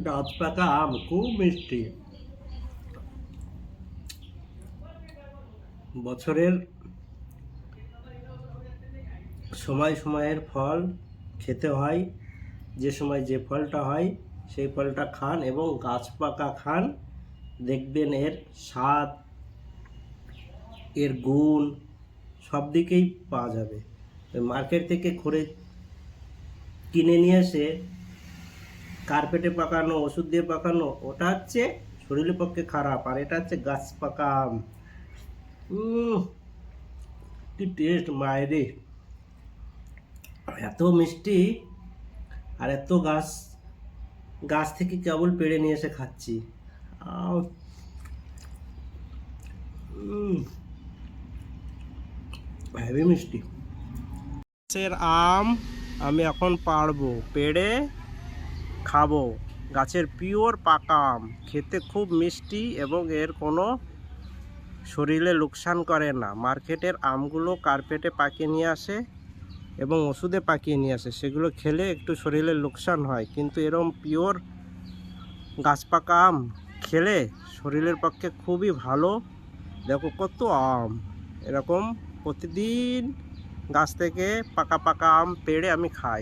গাছ পাকা আম খুব মিষ্টি। বছরের সময় সময়ের ফল খেতে হয়, যে সময় যে ফলটা হয়, সেই ফলটা খান এবং গাছ পাকা খান, দেখবেন এর স্বাদ, এর গুণ সব দিকেই পাওয়া যাবে। মার্কেট থেকে ঘুরে কিনে নিয়ে এসে কার্পেটে পাকানো, ওষুধ দিয়ে পাকানো, ওটা হচ্ছে শরীরের পক্ষে খারাপ, আর এটা হচ্ছে গাছ পাকা কি টেস্ট মায়েরে এত মিষ্টি আর এত গাছ গাছ থেকে কেবল পেড়ে নিয়ে এসে খাচ্ছি। হেভি মিষ্টি। গাছের আম আমি এখন পারব পেড়ে খাব। গাছের পিওর পাকা আম। খেতে খুব মিষ্টি এবং এর কোনো শরীরে লোকসান করে না। মার্কেটের আমগুলো কার্পেটে পাকিয়ে নিয়ে আসে এবং ওষুধে পাকিয়ে নিয়ে আসে। সেগুলো খেলে একটু শরীরে লোকসান হয়। কিন্তু এরকম পিওর গাছ পাকা আম খেলে শরীরের পক্ষে খুবই ভালো। দেখো কত আম। এরকম প্রতিদিন গাছ থেকে পাকা পাকা আম পেড়ে আমি খাই।